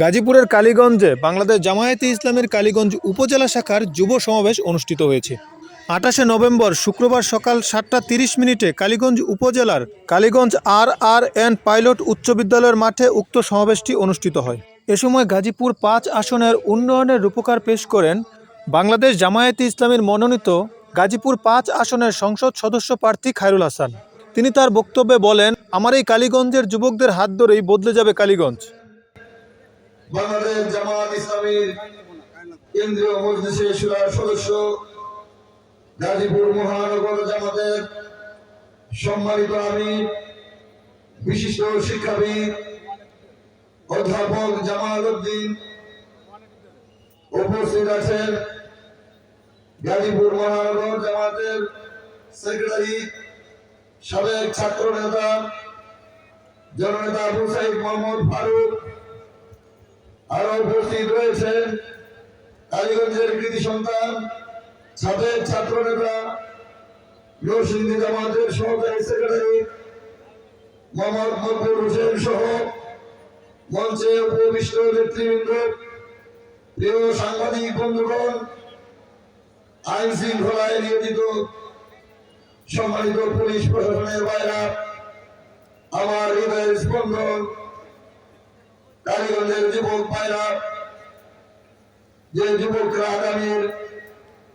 গাজীপুরের কালীগঞ্জে বাংলাদেশ জামায়াতে ইসলামের কালীগঞ্জ উপজেলা শাখার যুব সমাবেশ অনুষ্ঠিত হয়েছে। আঠাশে নভেম্বর শুক্রবার সকাল সাতটা তিরিশ মিনিটে কালীগঞ্জ উপজেলার Kaliganj R R N pilot উচ্চ বিদ্যালয়ের মাঠে উক্ত সমাবেশটি অনুষ্ঠিত হয়। এ সময় গাজীপুর পাঁচ আসনের উন্নয়নের রূপকার পেশ করেন বাংলাদেশ জামায়াতে ইসলামের মনোনীত গাজীপুর পাঁচ আসনের সংসদ সদস্য প্রার্থী খায়রুল হাসান। তিনি তার বক্তব্যে বলেন, আমার এই কালীগঞ্জের যুবকদের হাত ধরেই বদলে যাবে কালীগঞ্জ। বাংলাদেশ জামাত ইসলামীর কেন্দ্রীয় মজলিসের সুরার সদস্য, গাজীপুর মহানগর জামাতের সম্মানিত আমি, বিশিষ্ট শিক্ষাবিদ, অধ্যাপক জামাল উদ্দিন উপস্থিত আছেন গাজীপুর মহানগর জামাতের সেক্রেটারি, সাবেক ছাত্র নেতা জননেতা আবু সাইদ মোহাম্মদ ফারুক আরও উপস্থিত রয়েছেন কালীগঞ্জের কৃতি সন্তান, সাবেক ছাত্র নেতা, নরসিংদী জামাতের সহকারী সেক্রেটারি মোহাম্মদ মকবুল হোসেন সহ মঞ্চে উপবিষ্ট নেতৃবৃন্দ, প্রিয় সাংবাদিক বন্ধুগণ, আইন শৃঙ্খলায় নিয়োজিত সম্মানিত পুলিশ প্রশাসনের বাইরা, আমার হৃদয়ের স্পন্দন কালীগঞ্জের যুবক ভাইরা, যে যুবকরা আগামীর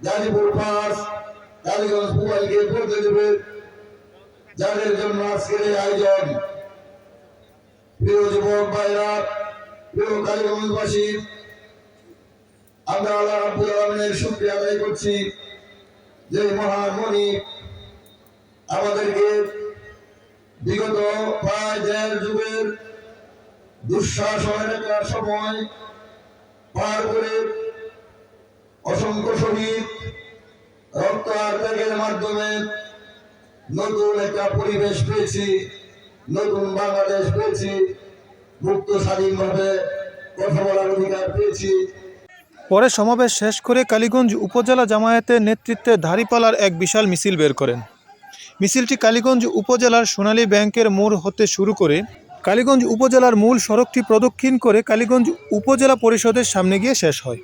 গাজীপুর পাস, কালীগঞ্জ মোবাইলকে বদলে দেবে। যাদের জন্য আজকের এই আয়োজন, প্রিয় যুবক ভাইরা, প্রিয় কালীগঞ্জবাসী, আমরা আল্লাহ রাব্বুল আলামিনের শুকরিয়া আদায় করছি যে মহান মনি আমাদেরকে বিগত প্রায় দেড় যুগের দুঃশাসনের একটা সময় পার করে অসংখ্য শহীদ রক্ত আর ত্যাগের মাধ্যমে নতুন একটা পরিবেশ পেয়েছি, নতুন বাংলাদেশ পেয়েছি, মুক্ত স্বাধীনভাবে কথা বলার অধিকার পেয়েছি। পরে সমাবেশ শেষ করে কালীগঞ্জ উপজেলা জামায়াতের নেতৃত্বে ধারিপালার এক বিশাল মিছিল বের করেন। মিছিলটি কালীগঞ্জ উপজেলার সোনালী ব্যাংকের মোড় হতে শুরু করে কালীগঞ্জ উপজেলার মূল সড়কটি প্রদক্ষিণ করে কালীগঞ্জ উপজেলা পরিষদের সামনে গিয়ে শেষ হয়।